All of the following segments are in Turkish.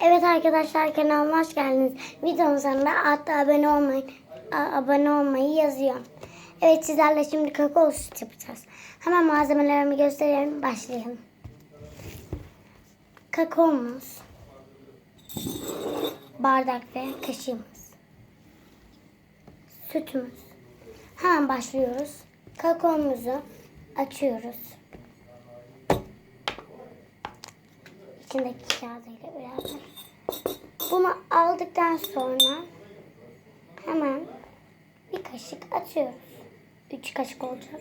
Evet arkadaşlar kanalıma hoş geldiniz. Videonun sonunda hatta abone olmayı, abone olmayı yazıyorum. Evet sizlerle şimdi kakao süt yapacağız. Hemen malzemelerimi gösterelim başlayalım. Kakaomuz, bardak ve kaşığımız, sütümüz. Hemen başlıyoruz. Kakaomuzu açıyoruz. İçindeki kağıdıyla beraber. Bunu aldıktan sonra hemen bir kaşık atıyoruz. Üç kaşık olacak.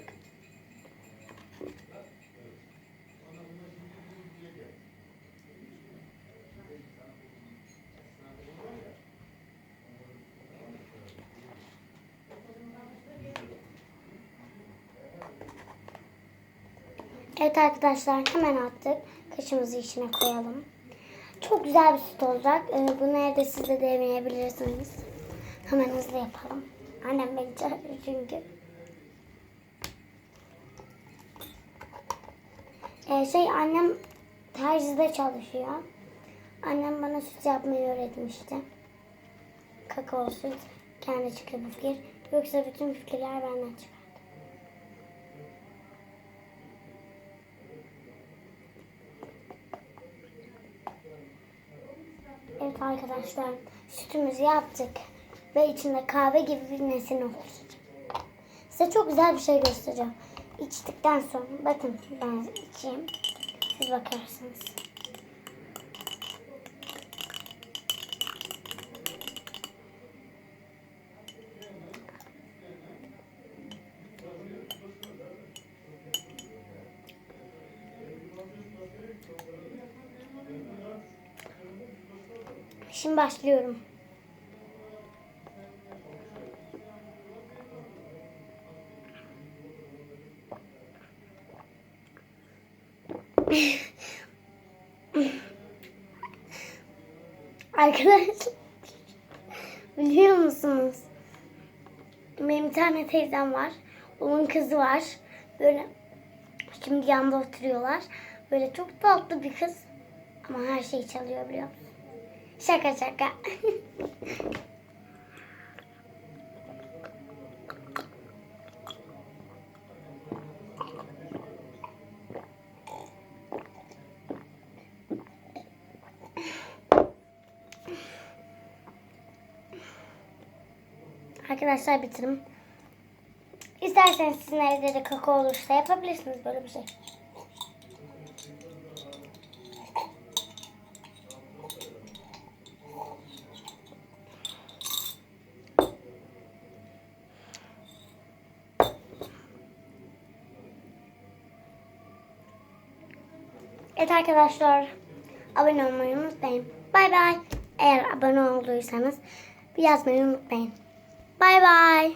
Evet arkadaşlar hemen attık. Kaşımızı içine koyalım. Çok güzel bir süt olacak. Ee, Bunu evde siz de deneyebilirsiniz. Hemen hızlı yapalım. Annem beni çağırıyor çünkü. Ee, şey annem terzide çalışıyor. Annem bana süt yapmayı öğretmişti. Kakao süt. Kendi çıkıyor fikir. Yoksa bütün fikirler benden çıkar. Evet arkadaşlar sütümüzü yaptık. Ve içinde kahve gibi bir nesin oluşacak. Size çok güzel bir şey göstereceğim. İçtikten sonra bakın ben içeyim. Siz bakarsınız. Şimdi başlıyorum. Arkadaşlar biliyor musunuz? Benim bir tane teyzem var. Onun kızı var. Böyle şimdi yanında oturuyorlar. Böyle çok tatlı bir kız. Ama her şeyi çalıyor biliyor musun? Şaka şaka. Arkadaşlar bitirim. İsterseniz sizin evde de kakao olursa yapabilirsiniz böyle bir şey. Evet arkadaşlar abone olmayı unutmayın. Bay bay. Eğer abone olduysanız bir yazmayı unutmayın. Bay bay.